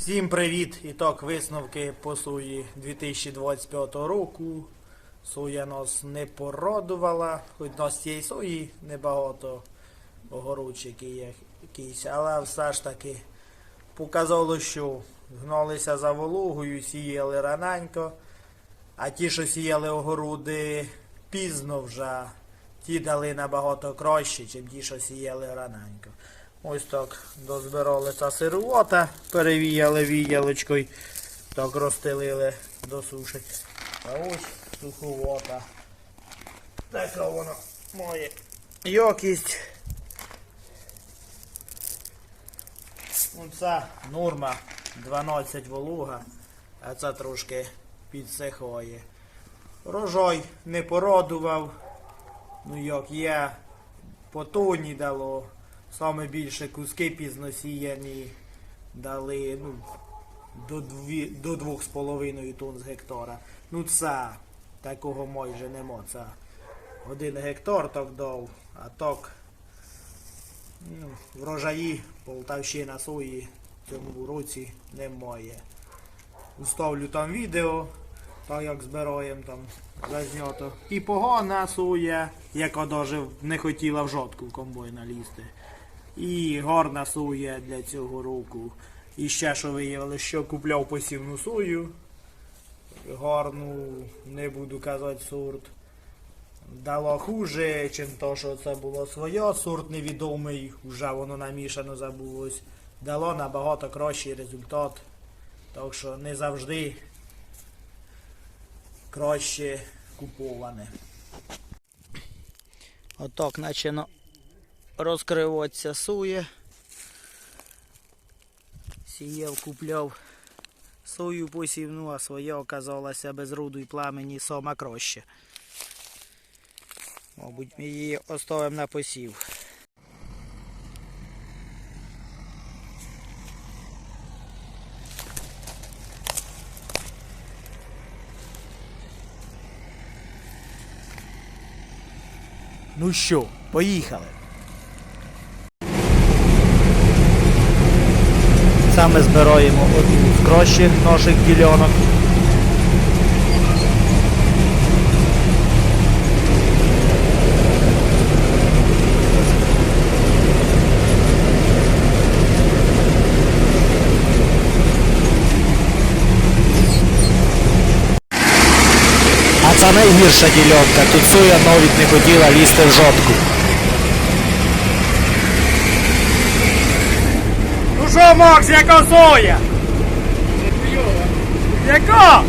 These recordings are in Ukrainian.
Всім привіт! Іток висновки по суї 2025 року. Соя нас не породувала, хоч нас цієї сої небагато є якісь, але все ж таки показало, що гналися за вологою, сіяли раненько, а ті, що сіяли огороди пізно вже, ті дали набагато краще, ніж ті, що сіяли раненько. Ось так дозбирали ця сировата, перевіяли віялочкою, так розстелили до суші. А ось суховата. Така вона має якість. Ну, це норма 12 волуга, а це трошки підсихає. Рожой не породував. Ну як є, по тоні дало. Саме більше куски пізносіяні дали ну, до, дві, до 2,5 тонн з гектара. Ну це такого майже нема. Це один гектар так дав, а так ну, врожаї Полтавщина сої в цьому році немає. Уставлю там відео, так як збираємо там зазнято. І погана соя, яка даже не хотіла в жодку комбайна лізти. І гарна соя для цього року. І ще що виявили, що купляв посівну сою. Гарну, не буду казати сорт. Дало хуже, чим то, що це було своє, сорт невідомий, вже воно намішано забулось. Дало набагато кращий результат. Так що не завжди краще куповане. Отак починає розкриватися сує. Сіяв, купляв сою посівну, а своя оказалася без руду і пламені сама краще. Мабуть, ми її оставимо на посів. Ну що, поїхали. Саме збираємо з кращих наших ділянок. А це найгірша ділянка. Тут соя навіть не хотіла лізти в жодку. Ну що, Макс, яка соя? Яка?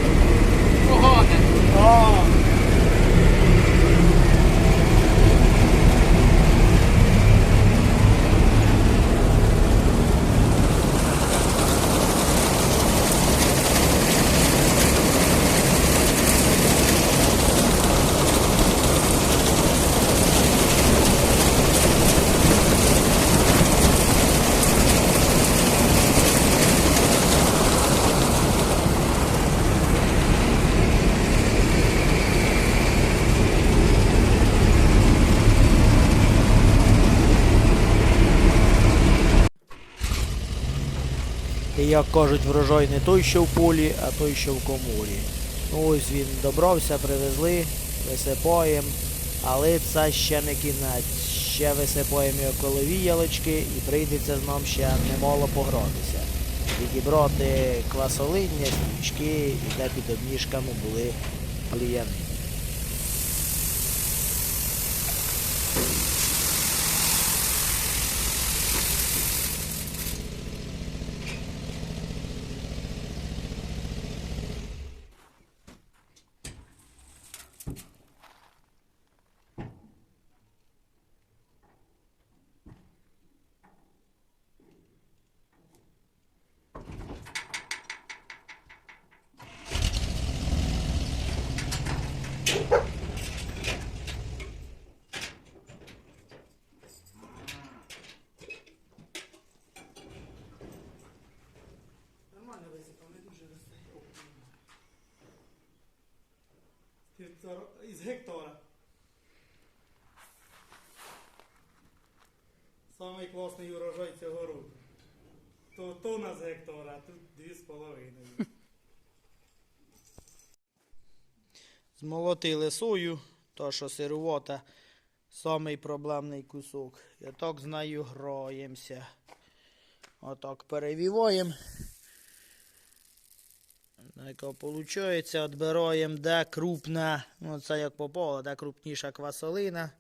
І як кажуть, врожай не той, що в полі, а той, що в коморі. Ну ось він добрався, привезли, висипаємо, але це ще не кінець. Ще висипаємо його коло віялочки і прийдеться з нам ще немало погратися. Відібрати квасолиння, стрічки і де під обніжками були пліяни. Із гектара. Самий класний урожай цього року. то, тонна з гектара, а тут дві з половиною. Змолотили сою, то що сировота самий проблемний кусок. І так з нею. Отак перевіваємо. Яка виходить, відбираємо, де крупна, ну це як попало, де крупніша квасолина,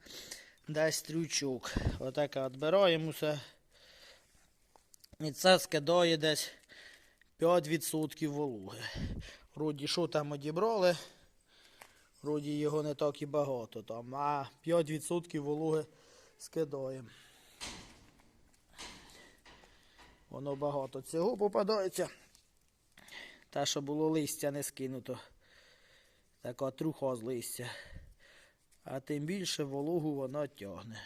де стрючок. Отаке відбираємо. І це скидає десь 5% вологи. Вроді, що там одібрали, вроді його не так і багато там, а 5% вологи скидаємо. Воно багато цього попадається. Те, що було листя не скинуто. Така труха з листя. А тим більше вологу воно тягне.